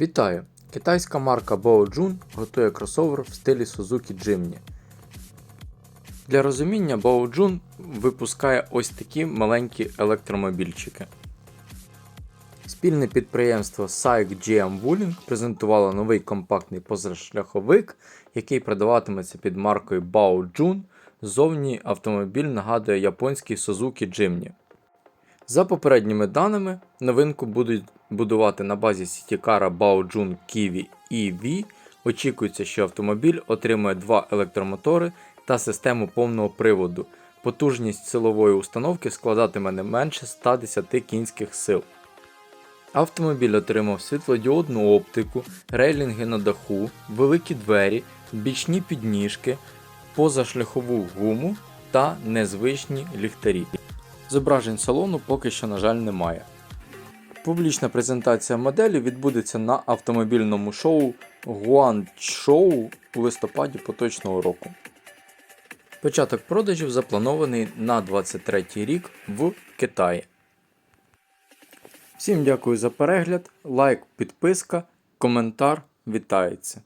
Вітаю! Китайська марка Baojun готує кросовер в стилі Suzuki Jimny. Для розуміння Baojun випускає ось такі маленькі електромобільчики. Спільне підприємство SAIC GM Wuling презентувало новий компактний позашляховик, який продаватиметься під маркою Baojun. Зовні автомобіль нагадує японський Suzuki Jimny. За попередніми даними, новинку будуть будувати на базі сітікара Baojun Kiwi EV. Очікується, що автомобіль отримує два електромотори та систему повного приводу. Потужність силової установки складатиме не менше 110 кінських сил. Автомобіль отримав світлодіодну оптику, рейлінги на даху, великі двері, бічні підніжки, позашляхову гуму та незвичні ліхтарі. Зображень салону поки що, на жаль, немає. Публічна презентація моделі відбудеться на автомобільному шоу Гуанчжоу у листопаді поточного року. Початок продажів запланований на 23 рік в Китаї. Всім дякую за перегляд, лайк, підписка, коментар вітається.